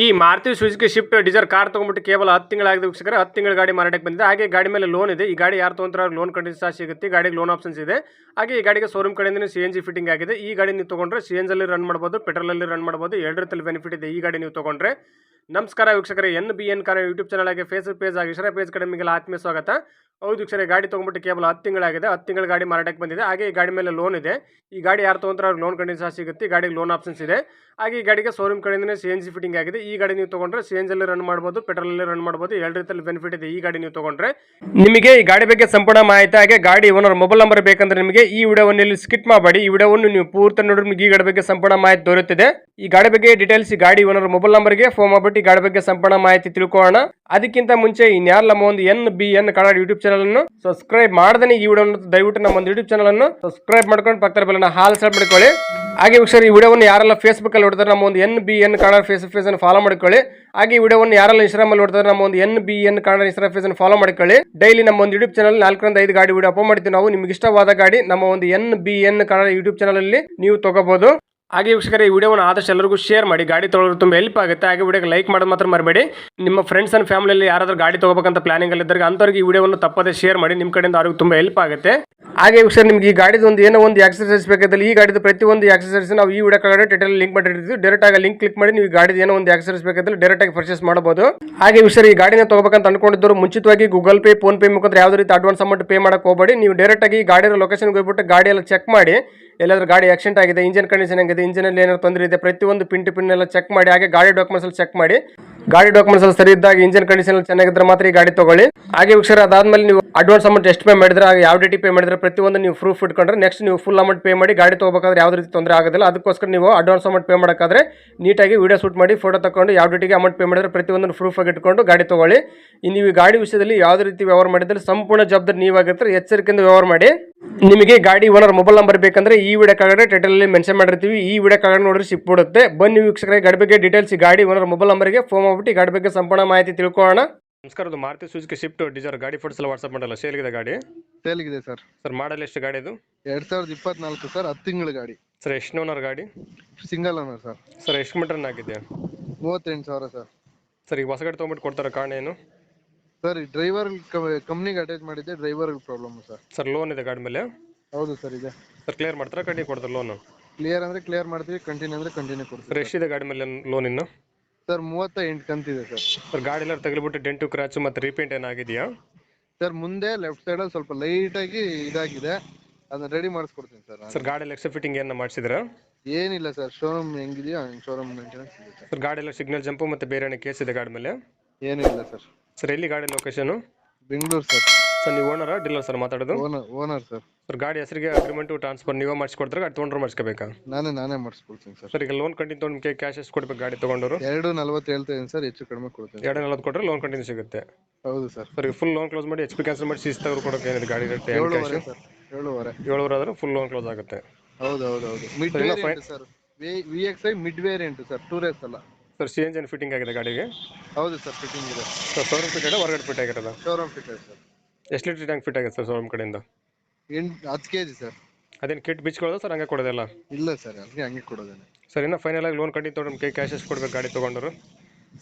ಈ Maruti Suzuki Swift Dzire car ತೊಗೊಂಡ್ಬಿಟ್ಟು ಕೇವಲ ಹತ್ತು ತಿಂಗಳಾಗಿದೆ ವೀಕ್ಷಕರ. ಹತ್ತು ತಿಂಗಳ ಗಾಡಿ ಮಾರಾಟಕ್ಕೆ ಬಂದಿದೆ. ಹಾಗೆ ಗಾಡಿ ಮೇಲೆ ಲೋನ್ ಇದೆ. ಈ ಗಾಡಿ ಯಾರು ತೊಗೊಂತಾರೆ ಲೋನ್ ಕಂಡಿದ್ದು ಸಹ ಸಿಗುತ್ತೆ. ಗಾಡಿಗೆ ಲೋನ್ ಆಪ್ಷನ್ಸ್ ಇದೆ. ಹಾಗೆ ಈ ಗಾಡಿಗೆ ಶೋರೂಮ್ ಕಡೆಯಿಂದ ಸಿ ಎನ್ ಜಿ ಫಿಟ್ಟಿಂಗ್ ಆಗಿದೆ. ಈ ಗಾಡಿ ನೀವು ತೊಗೊಂಡ್ರೆ ಸಿ ಎನ್ ಜಲ್ಲಿ ರನ್ ಮಾಡ್ಬೋದು ಪೆಟ್ರೋಲಲ್ಲಿ ರನ್ ಮಾಡ್ಬೋದು. ಎರಡರಲ್ಲಿ ಬೆನಿಫಿಟ್ ಇದೆ. ಈ ಗಾಡಿ ನೀವು ತೊಗೊಂಡ್ರೆ ನಮಸ್ಕಾರ ವೀಕ್ಷಕರೇ, N B N car YouTube channel ಆಗಿ ಫೇಸ್ಬುಕ್ ಪೇಜ್ ಆಗಿ ಇಷ್ಟರ ಪೇಜ್ ಕಡೆ ನಿಮಗೆಲ್ಲ ಆತ್ಮೀಯ ಸ್ವಾಗತ. ಹೌದು ವೀಕ್ಷಕರೇ, ಗಾಡಿ ತೊಗೊಂಬಿಟ್ಟು ಕೇವಲ ಹತ್ತು ತಿಂಗಳಾಗಿದೆ. ಹತ್ತು ತಿಂಗಳ ಗಾಡಿ ಮಾರಾಟಕ್ಕೆ ಬಂದಿದೆ. ಹಾಗೆ ಈ ಗಾಡಿ ಮೇಲೆ ಲೋನ್ ಇದೆ. ಈ ಗಾಡಿ ಯಾರು ತೊಗೊಂತಾರೆ ಅವ್ರಿಗೆ ಲೋನ್ ಕಂಡೀಷನ್ ಸಹ ಸಿಗುತ್ತೆ. ಗಾಡಿಗೆ ಲೋನ್ ಆಪ್ಷನ್ಸ್ ಇದೆ. ಹಾಗೆ ಈ ಗಾಡಿಗೆ ಶೋರೂಮ್ ಕಡೆಯಿಂದ ಸಿ ಎನ್ ಜಿ ಫಿಟ್ಟಿಂಗ್ ಆಗಿದೆ. ಈ ಗಾಡಿ ನೀವು ತೊಗೊಂಡ್ರೆ ಸಿ ಎನ್ ಜಲ್ಲಿ ರನ್ ಮಾಡ್ಬೋದು ಪೆಟ್ರೋಲಲ್ಲಿ ರನ್ ಮಾಡ್ಬೋದು, ಎರಡು ರೀತಿಯಲ್ಲಿ ಬೆನಿಫಿಟ್ ಇದೆ ಈ ಗಾಡಿ ನೀವು ತೊಗೊಂಡ್ರೆ. ನಿಮಗೆ ಈ ಗಾಡಿ ಬಗ್ಗೆ ಸಂಪೂರ್ಣ ಮಾಹಿತಿ, ಹಾಗೆ ಗಾಡಿ ಓನರ್ ಮೊಬೈಲ್ ನಂಬರ್ ಬೇಕಂದ್ರೆ ನಿಮಗೆ ಈ ವಿಡಿಯೋವನ್ನು ಇಲ್ಲಿ ಸ್ಕಿಪ್ ಮಾಡಬೇಡಿ ಈ ವಿಡಿಯೋವನ್ನು ನೀವು ಪೂರ್ತಿ ನೋಡಿದ್ರೆ ನಿಮಗೆ ಈ ಗಾಡಿ ಬಗ್ಗೆ ಸಂಪೂರ್ಣ ಮಾಹಿತಿ ದೊರೆಯುತ್ತಿದೆ. ಈ ಗಾಡಿ ಬಗ್ಗೆ ಡೀಟೇಲ್ಸ್ ಈ ಗಾಡಿ ಓನರ್ ಮೊಬೈಲ್ ನಂಬರ್ಗೆ ಫೋನ್ ಮಾಡ್ಬಿಟ್ಟು ಗಾಡಿ ಬಗ್ಗೆ ಸಂಪೂರ್ಣ ಮಾಹಿತಿ ತಿಳ್ಕೊಳ್ಳೋಣ. ಅದಕ್ಕಿಂತ ಮುಂಚೆ ಇನ್ಯಾರ ನಮ್ಮ ಒಂದು N B N Kannada YouTube channel ಅನ್ನು ಸಬ್ಸ್ಕ್ರೈಬ್ ಮಾಡದೇ ಈ ವಿಡಿಯೋ ದಯವಿಟ್ಟು ನಮ್ಮ ಒಂದು ಯೂಟ್ಯೂಬ್ ಚಾನಲ್ ಅನ್ನು ಸಬ್ಸ್ಕ್ರೈಬ್ ಮಾಡ್ಕೊಂಡು ಪಕ್ಕದ ಬೆಲ್ಲ ಹಾಲ್ ಸೆಟ್ ಮಾಡ್ಕೊಳ್ಳಿ. ಹಾಗೆ ಈ ವಿಡಿಯೋವನ್ನು ಯಾರೆಲ್ಲ ಫೇಸ್ಬುಕ್ ಅಲ್ಲಿ ಹೊಡೆದ್ರೆ ನಮ್ಮ ಒಂದು N B N Kannada face face ಅನ್ನು ಫಾಲೋ ಮಾಡ್ಕೊಳ್ಳಿ. ಹಾಗೆ ಈ ವಿಡಿಯೋವನ್ನು ಯಾರೆಲ್ಲ ಇನ್ಸ್ಟಾಗ್ರಾಮ್ ಅಲ್ಲಿ ಹೊಡೆದ್ರೆ ನಮ್ಮ ಒಂದು N B N Kannada Instagram face ಅನ್ನು ಫಾಲೋ ಮಾಡ್ಕೊಳ್ಳಿ. ಡೈಲಿ ನಮ್ಮ ಒಂದು ಯೂಟ್ಯೂಬ್ ಚಾನಲ್ ನಾಲ್ಕರಿಂದ ಐದು ಗಾಡಿ ವಿಡಿಯೋ ಅಪ್ಲೋಡ್ ಮಾಡ್ತೀವಿ. ನಾವು ನಿಮ್ಗೆ ಇಷ್ಟವಾದ ಗಾಡಿ ನಮ್ಮ ಒಂದು N B N Kannada YouTube channel ಅಲ್ಲಿ ನೀವು ತಗೋಬಹುದು ಹಾಗೆ ವೀಕ್ಷಕರೇ, ಈ ವಿಡಿಯೋವನ್ನು ಆದಷ್ಟು ಎಲ್ಲರಿಗೂ ಶೇರ್ ಮಾಡಿ. ಗಾಡಿ ತೊಗೊಳ್ಳೋದು ತುಂಬ ಹೆಲ್ಪ್ ಆಗುತ್ತೆ. ಹಾಗೆ ವಿಡಿಯೋಗೆ ಲೈಕ್ ಮಾಡೋದು ಮಾತ್ರ ಮರಬೇಡಿ. ನಿಮ್ಮ ಫ್ರೆಂಡ್ಸ್ ಅಂಡ್ ಫ್ಯಾಮಿಲಿಯಲ್ಲಿ ಯಾರಾದರೂ ಗಾಡಿ ತಗೋಬೇಕಂತ ಪ್ಲಾನಿಂಗ್ ಅಲ್ಲಿ ಇದ್ದರೆ ಅಂಥವ್ರಿಗೆ ಈ ವಿಡಿಯೋವನ್ನು ತಪ್ಪದೇ ಶೇರ್ ಮಾಡಿ. ನಿಮ್ಮ ಕಡೆಯಿಂದ ಅವ್ರಿಗೆ ತುಂಬ ಹೆಲ್ಪ್ ಆಗುತ್ತೆ. ಹಾಗೆ ವೀಕ್ಷಕರು, ನಿಮ್ಗೆ ಈ ಗಾಡಿದು ಒಂದು ಏನೋ ಒಂದು ಎಕ್ಸಸೈಸ್ ಬೇಕಾದಲ್ಲಿ ಈ ಗಾಡಿದು ಪ್ರತಿಯೊಂದು ಎಕ್ಸಸೈಸ್ ನಾವು ಈ ವಿಡಿಯೋ ಕಡೆ ಟೈಟಲ್ ಲಿಂಕ್ ಮಾಡಿರ್ತೀವಿ ಡೈರೆಕ್ಟ್ ಆಗಿ ಲಿಂಕ್ ಕ್ಲಿಕ್ ಮಾಡಿ ನೀವು ಗಾಡಿದು ಏನೋ ಒಂದು ಎಕ್ಸಸೈಸ್ ಬೇಕಾದಲ್ಲಿ ಡೈರೆಕ್ಟ್ ಆಗಿ ಪರ್ಚೇಸ್ ಮಾಡಬಹುದು. ಹಾಗೆ ವಿಷಯ ಈ ಗಾಡಿನ ತಗೋಬೇಕಂತ ಅನ್ಕೊಂಡಿದ್ದರು ಮುಂಚಿತವಾಗಿ ಗೂಗಲ್ ಪೇ ಫೋನ್ ಪೇ ಮುಖಾಂತರ ಯಾವುದೇ ರೀತಿ ಅಡ್ವಾನ್ಸ್ ಅಮೌಂಟ್ ಪೇ ಮಾಡಕ್ಕೆ ಹೋಗಬೇಡಿ. ನೀವು ಡೈರೆಕ್ಟ್ ಆಗಿ ಲೊಕೇಶನ್ಗೆ ಹೋಗ್ಬಿಟ್ಟು ಗಾಡಿ ಎಲ್ಲ ಚೆಕ್ ಮಾಡಿ. ಎಲ್ಲಾದ್ರೂ ಗಾಡಿ ಆಕ್ಸಿಡೆಂಟ್ ಆಗಿದೆ ಇಂಜಿನ್ ಕಂಡೀಷನ್ ಆಗಿದೆ ಇಂಜಿನಲ್ಲಿ ಏನಾದ್ರು ತೊಂದರೆ ಇದೆ, ಪ್ರತಿಯೊಂದು ಪಿನ್ ಟು ಪಿನ್ ಎಲ್ಲ ಚೆಕ್ ಮಾಡಿ, ಹಾಗೆ ಗಾಡಿ ಡಾಕ್ಯುಮೆಂಟ್ಸ್ ಅಲ್ಲಿ ಚೆಕ್ ಮಾಡಿ. ಗಾಡಿ ಡಾಕ್ಯುಮೆಂಟ್ಸ್ ಸರಿ ಇದ್ದಾಗ ಇಂಜಿನ್ ಕಂಡೀಷನ್ ಚೆನ್ನಾಗಿದ್ರೆ ಮಾತ್ರ ಈ ಗಾಡಿ ತಗೊಳ್ಳಿ. ಹಾಗೆ ವೀಕ್ಷರ ಅದಾದ್ಮೇಲೆ ನೀವು ಅಡ್ವಾನ್ಸ್ ಅಮೌಂಟ್ ಎಷ್ಟು ಪೇ ಮಾಡಿದ್ರೆ ಯಾವ ಡೇಟಿ ಪೇ ಮಾಡಿದ್ರೆ, ಪ್ರತಿಯೊಂದು ನೀವು ಪ್ರೂಫ್ ಇಟ್ಕೊಂಡ್ರೆ ನೆಕ್ಸ್ಟ್ ನೀವು ಫುಲ್ ಅಮೌಂಟ್ ಪೇ ಮಾಡಿ ಗಾಡಿ ತಗೋಬೇಕಾದ್ರೆ ಯಾವುದೇ ರೀತಿ ತೊಂದರೆ ಆಗೋದಿಲ್ಲ. ಅದಕ್ಕೋಸ್ಕರ ನೀವು ಅಡ್ವಾನ್ಸ್ ಅಮೌಂಟ್ ಪೇ ಮಾಡೋಕ್ಕಾದ್ರೆ ನೀಟಾಗಿ ವಿಡಿಯೋ ಶೂಟ್ ಮಾಡಿ ಫೋಟೋ ತಗೊಂಡು ಯಾವ ಡೇಟಿಗೆ ಅಮೌಂಟ್ ಪೇ ಮಾಡಿದ್ರೆ ಪ್ರತಿಯೊಂದು ಪ್ರೂಫ್ ಆಗಿ ಇಟ್ಕೊಂಡು ಗಾಡಿ ತಗೊಳ್ಳಿ. ನೀವು ಗಾಡಿ ವಿಷಯದಲ್ಲಿ ಯಾವುದೇ ರೀತಿ ವ್ಯವಹಾರ ಮಾಡಿದ್ರೆ, ಸಂಪೂರ್ಣ ಜವಾಬ್ದಾರಿ ನೀವಾಗಿರ್ತಾರೆ, ಎಚ್ಚರಿಕೆಯಿಂದ ವ್ಯವಹಾರ ಮಾಡಿ. ನಿಮಗೆ ಗಾಡಿ ಓನರ್ ಮೊಬೈಲ್ ನಂಬರ್ ಬೇಕಂದ್ರೆ ಈ ವಿಡಿಯೋ ಕೆಳಗಡೆ ಟೈಟಲ್ ಮೆನ್ಷನ್ ಮಾಡಿರ್ತೀವಿ. ಈ ವಿಡಿಯೋ ಕೆಳಗಡೆ ನೋಡ್ರಿ ಸಿಕ್ಬಿಡುತ್ತೆ. ಬನ್ನಿ ವೀಕ್ಷಕರೇ, ಗಾಡಿ ಬಗ್ಗೆ ಡೀಟೇಲ್ಸ್ ಗಾಡಿ ಓನರ್ ಮೊಬೈಲ್ ನಂಬರ್ಗೆ ಫೋನ್ ಮಾಡ್ಬಿಟ್ಟು ಈ ಗಾಡಿ ಬಗ್ಗೆ ಸಂಪೂರ್ಣ ಮಾಹಿತಿ ತಿಳ್ಕೊಳ್ಳೋಣ. ನಮಸ್ಕಾರ ಅದು ಮಾರುತಿ ಸುಜುಕಿ ಶಿಫ್ಟ್ ಡಿಸೈರ್ ಗಾಡಿ ಫೋಟೋಸ್ ಎಲ್ಲ ವಾಟ್ಸ್ಆಪ್ ಮಾಡಲ್ಲ. ಸೇಲ್ಗಿದೆ ಗಾಡಿ? ಸೇಲ್ಗಿದೆ ಸರ್ ಸರ್ ಮಾಡಲ್ ಎಷ್ಟು ಗಾಡಿ ಇದು? ಎರಡ್ ಸಾವಿರದ ಇಪ್ಪತ್ನಾಲ್ಕು ಸರ್ ಹತ್ತು ತಿಂಗಳ ಗಾಡಿ. ಸರ್ ಎಷ್ಟು ಓನರ್ ಗಾಡಿ? ಸಿಂಗಲ್ ಓನರ್ ಸರ್ ಸರ್ ಎಷ್ಟು ಮೀಟರ್ ಆಗಿದೆ? ಮೂವತ್ತೆಂಟು ಸಾವಿರ ಸರ್ ಸರ್ ಈಗ ಹೊಸ ಗಾಡಿ ತೊಗೊಂಬಿಟ್ಟು ಕೊಡ್ತಾರೆ ಕಾರಣ ಏನು? ಸರ್ ಈ ಡ್ರೈವರ್ ಕಂಪ್ನಿಗೆ ಅಟ್ಯಾಚ್ ಮಾಡಿದ್ದೆ driver problem sir sir loan ಇದೆ ಗಾಡಿ ಮೇಲೆ? ಹೌದು ಸರ್ ಇದೆ. ಸರ್ ಕ್ಲಿಯರ್ ಮಾಡ್ತಾರೆ ಕಂಟಿನ್ಯೂ ಕೊಡ್ತಾರೆ ಲೋನು ಕ್ಲಿಯರ್ ಅಂದ್ರೆ ಕ್ಲಿಯರ್ ಮಾಡ್ತೀವಿ ಕಂಟಿನ್ಯೂ ಅಂದ್ರೆ ಕಂಟಿನ್ಯೂ ಸರ್ ಕೊಡ್ತೀವಿ ಎಷ್ಟಿದೆ ಗಾಡಿ ಮೇಲೆ ಲೋನ್ ಇನ್ನು? ಸರ್ ಮೂವತ್ತ ಎಂಟು ಕಂತಿದೆ ಸರ್ ಸರ್ ಗಾಡಿ ಎಲ್ಲ ತಗಲಿಬಿಟ್ಟು ಡೆಂಟು ಕ್ರಾಚು ಮತ್ತೆ ರೀಪೇಂಟ್ ಏನಾಗಿದೆಯಾ ಸರ್ ಮುಂದೆ ಲೆಫ್ಟ್ ಸೈಡಲ್ಲಿ ಸ್ವಲ್ಪ ಲೈಟ್ ಆಗಿ ಇದಾಗಿದೆ. ಅದನ್ನ ರೆಡಿ ಮಾಡಿಸ್ಕೊಡ್ತೀನಿ ಸರ್ ನಾನು ಸರ್ ಗಾಡಿ ಎಲ್ಲ ಎಕ್ಸ್ಟ್ರಾ ಫಿಟ್ಟಿಂಗ್ ಏನ ಮಾಡಿಸಿದ್ರ? ಏನಿಲ್ಲ ಸರ್ ಶೋರೂಮ್ ಹೆಂಗಿದೆಯೋ ಹಂಗೆ ಶೋರೂಮ್ ಮೇಂಟೆನೆನ್ಸ್ ಇದೆ ಸರ್ ಸರ್ ಗಾಡಿ ಎಲ್ಲ ಸಿಗ್ನಲ್ ಜಂಪು ಮತ್ತೆ ಬೇರೆ ಏನೋ ಕೇಸ್ ಇದೆ ಗಾಡಿ ಮೇಲೆ? ಏನಿಲ್ಲ ಸರ್ ಸರ್ ಎಲ್ಲಿ ಗಾಡಿ ಲೊಕೇಶನ್ ಬೆಂಗಳೂರು ಸರ್ ಸರ್ ನೀವು ಓನರಾ ಡೀಲರ್ ಸರ್ ಮಾತಾಡೋದು? ಓನರ್ ಓನರ್ ಸರ್ ಸರ್ ಗಾಡಿ ಹೆಸರಿಗೆ ಅಗ್ರಿಮೆಂಟ್ ಟ್ರಾನ್ಸ್ಫರ್ ನೀವೇ ಮಾಡಿಸ್ಕೊಡ್ತಾರೆ? ಗಾಡಿ ತೊಗೊಂಡ್ರೆ ಮಾಡಿಸ್ಕೋಬೇಕಾ? ನಾನೇ ನಾನೇ ಮಾಡಿಸ್ಕೊಡ್ತೀನಿ ಸರ್ ಸರ್ ಈಗ ಲೋನ್ ಕಂಟಿನ್ಯೂ ತೊಗೊಂಡು ನಿಮಗೆ ಕ್ಯಾಶ್ ಎಷ್ಟು ಕೊಡ್ಬೇಕು ಗಾಡಿ ತೊಗೊಂಡ್ರು ಎರಡು ನಲ್ವತ್ತು ಹೇಳ್ತಾ ಇದೀನಿ ಸರ್ ಹೆಚ್ಚು ಕಡಿಮೆ ಕೊಡ್ತೀನಿ. ಎರಡು ನಲ್ವತ್ತು ಕೊಟ್ಟರೆ ಲೋನ್ ಕಂಟಿನ್ಯೂ ಸಿಗುತ್ತೆ. ಹೌದು ಸರ್ ಸರ್ ಈಗ ಫುಲ್ ಲೋನ್ ಕ್ಲೋಸ್ ಮಾಡಿ ಎಚ್ ಪಿ ಕ್ಯಾನ್ಸಲ್ ಮಾಡಿ ಸೀಸ್ ತೆಗೆದು ಕೊಡೋಕೆ ಏನಿದೆ ಗಾಡಿ ರೇಟ್ ಏಳುವರೆ ಸರ್ ಏಳುವರೆ. ಏಳುವರೆ ಆದ್ರೆ ಫುಲ್ ಲೋನ್ ಕ್ಲೋಸ್ ಆಗುತ್ತೆ. ಹೌದು ಹೌದು ಹೌದು. Mid variant sir V X I mid variant sir two ರೇಸ್ ಅಲ್ಲ. Sir C N G fitting ಆಗಿದೆ ಗಾಡಿಗೆ? ಹೌದು ಸರ್ ಫಿಟ್ಟಿಂಗ್ ಇದೆ. ಸರ್ ಶೋರೂಮ್ ಫಿಟ್ ಹೊರಗಡೆ ಫಿಟ್ ಆಗಿರೋದ? ಶೋರೂಮ್ ಫಿಟ್ ಇದೆ ಸರ್ ಎಷ್ಟು ಲೀಟರ್ ಟ್ಯಾಂಕ್ ಫಿಟ್ ಆಗುತ್ತೆ ಸರ್ ನಮ್ಮ ಕಡೆಯಿಂದ? ಎಂಟು ಹತ್ತು ಕೆ ಜಿ ಸರ್. ಅದೇನು ಕಿಟ್ ಬಿಚ್ಕೊಳ್ಳೋದು ಸರ್ ಹಂಗೆ ಕೊಡೋದಿಲ್ಲ ಇಲ್ಲ ಸರ್ ಅದಕ್ಕೆ ಹಂಗೆ ಕೊಡೋದೇನೆ. ಸರ್ ಇನ್ನು ಫೈನಲ್ ಆಗಿ ಲೋನ್ ಕಟ್ಟಿ ತೊಗೊಂಡು ಕೈ ಕ್ಯಾಶ್ ಎಷ್ಟು ಕೊಡ್ಬೇಕು ಗಾಡಿ ತೊಗೊಂಡ್ರು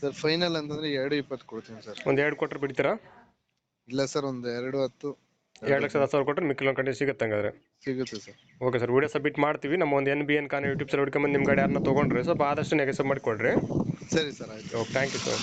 ಸರ್ ಫೈನಲ್ ಅಂತಂದ್ರೆ ಎರಡು ಇಪ್ಪತ್ತು ಕೊಡ್ತೀನಿ ಸರ್. ಒಂದು ಎರಡು ಕೊಟ್ಟರೆ ಬಿಡ್ತೀರಾ? ಇಲ್ಲ ಸರ್ ಒಂದು ಎರಡು ಹತ್ತು. ಎರಡು ಲಕ್ಷದ ಹತ್ತು ಸಾವಿರ ಕೊಟ್ಟರೆ ಮಿಕ್ಕಿ ಲೋನ್ ಕಂಟಿನ್ಯೂ ಸಿಗುತ್ತೆ ಹಂಗಾದ್ರೆ. ಸಿಗುತ್ತೆ sir. Okay sir video submit ಮಾಡ್ತೀವಿ. ನಮ್ಮ ಒಂದು ಎನ್ ಬಿ ಎನ್ ಕಾನ್ ಯೂಟ್ಯೂಬ್ ಸರ್ ಹುಡ್ಕೊಂಬಂದು ನಿಮ್ಮ ಗಾಡಿ ಯಾರನ್ನ ತೊಗೊಂಡ್ರೆ ಸ್ವಲ್ಪ ಆದಷ್ಟು ನೆಗೆಸ್ ಮಾಡಿಕೊಡ್ರಿ. ಸರಿ ಸರ್ ಆಯ್ತು. Okay thank you sir